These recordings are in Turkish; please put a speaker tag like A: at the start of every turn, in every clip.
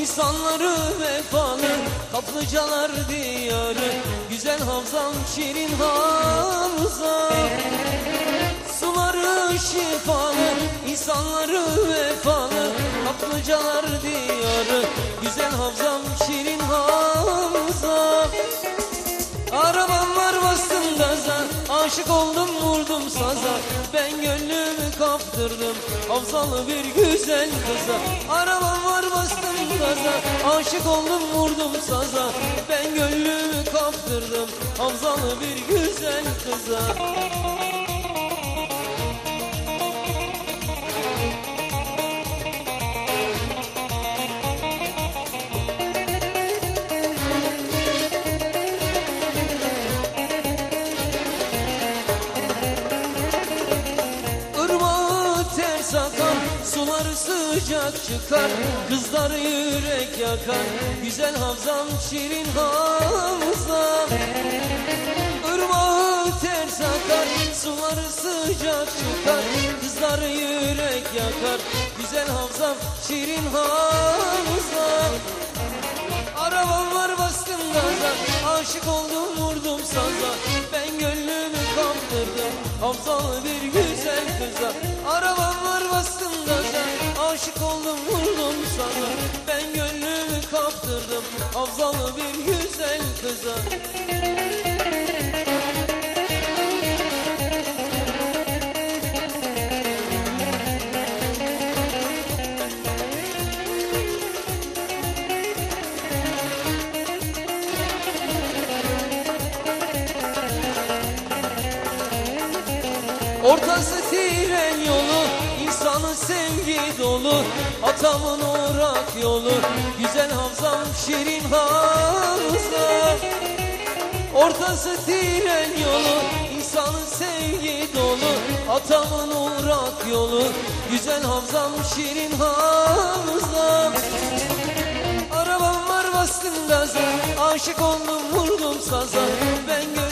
A: İnsanları vefalı Kaplıcalar diyarı. Güzel havzam şirin havza. Suları şifalı insanları vefalı Kaplıcalar diyarı. Güzel havzam şirin havza. Arabam var bastım gaza Aşık oldum vurdum saza. Ben gönlümü kaptırdım Havzalı bir güzel kıza Arabam var bastım gaza. Aşık oldum vurdum saza. Ben gönlümü kaptırdım Havzalı bir güzel kıza Suları sıcak çıkar Kızları yürek yakar. Güzel havzam şirin havzam. Irmağı ters akar Suları sıcak çıkar. Kızları yürek yakar Güzel havzam şirin havzam. Arabam var bastım gaza Aşık oldum vurdum saza. Ben gönlümü kaptırdım Havzalı bir güzel kıza. Arabam var bastım gaza Aşık oldum vurdum saza Ben gönlümü kaptırdım. Havzalı bir güzel kıza. Ortası tren yolu, sevgi dolu Atamın uğrak yolu, güzel havzam şirin havza. Ortası tren yolu, insanı sevgi dolu. Atamın uğrak yolu, güzel havzam şirin havzam Arabam var bastım gaza Aşık oldum vurdum saza. Ben gönlümü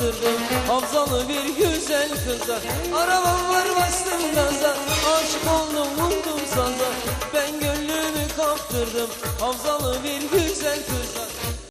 A: kaptırdım Havzalı bir güzel kıza. Arabam var bastım gaza. Aşık oldum vurdum saza. Ben gönlümü kaptırdım. Havzalı bir güzel kıza